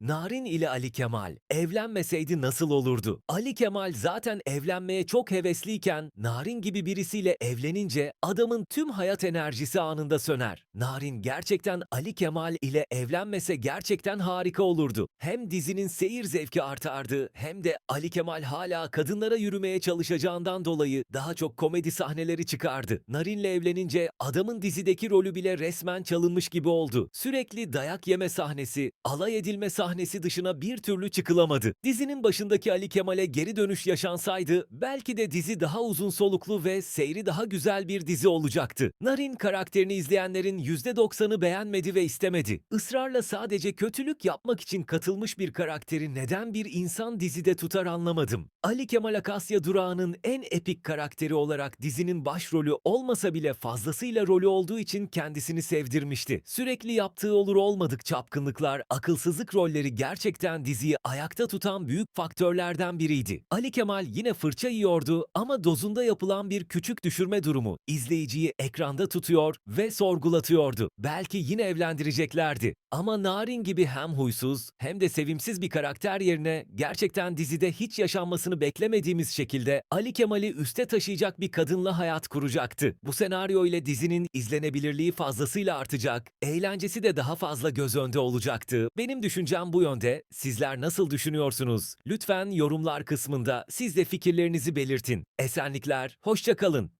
Narin ile Ali Kemal evlenmeseydi nasıl olurdu? Ali Kemal zaten evlenmeye çok hevesliyken Narin gibi birisiyle evlenince adamın tüm hayat enerjisi anında söner. Narin gerçekten Ali Kemal ile evlenmese gerçekten harika olurdu. Hem dizinin seyir zevki artardı hem de Ali Kemal hala kadınlara yürümeye çalışacağından dolayı daha çok komedi sahneleri çıkardı. Narin'le evlenince adamın dizideki rolü bile resmen çalınmış gibi oldu. Sürekli dayak yeme sahnesi, alay edilme sahnesi dışına bir türlü çıkılamadı. Dizinin başındaki Ali Kemal'e geri dönüş yaşansaydı belki de dizi daha uzun soluklu ve seyri daha güzel bir dizi olacaktı. Narin karakterini izleyenlerin %90'ı beğenmedi ve istemedi. Israrla sadece kötülük yapmak için katılmış bir karakteri neden bir insan dizide tutar anlamadım. Ali Kemal Akasya Durağı'nın en epik karakteri olarak dizinin başrolü olmasa bile fazlasıyla rolü olduğu için kendisini sevdirmişti. Sürekli yaptığı olur olmadık çapkınlıklar, akılsızlık rolleri gerçekten diziyi ayakta tutan büyük faktörlerden biriydi. Ali Kemal yine fırça yiyordu ama dozunda yapılan bir küçük düşürme durumu izleyiciyi ekranda tutuyor ve sorgulatıyordu. Belki yine evlendireceklerdi. Ama Narin gibi hem huysuz hem de sevimsiz bir karakter yerine gerçekten dizide hiç yaşanmasını beklemediğimiz şekilde Ali Kemal'i üste taşıyacak bir kadınla hayat kuracaktı. Bu senaryo ile dizinin izlenebilirliği fazlasıyla artacak, eğlencesi de daha fazla göz önünde olacaktı. Benim düşüncem bu yönde. Sizler nasıl düşünüyorsunuz? Lütfen yorumlar kısmında siz de fikirlerinizi belirtin. Esenlikler, hoşça kalın.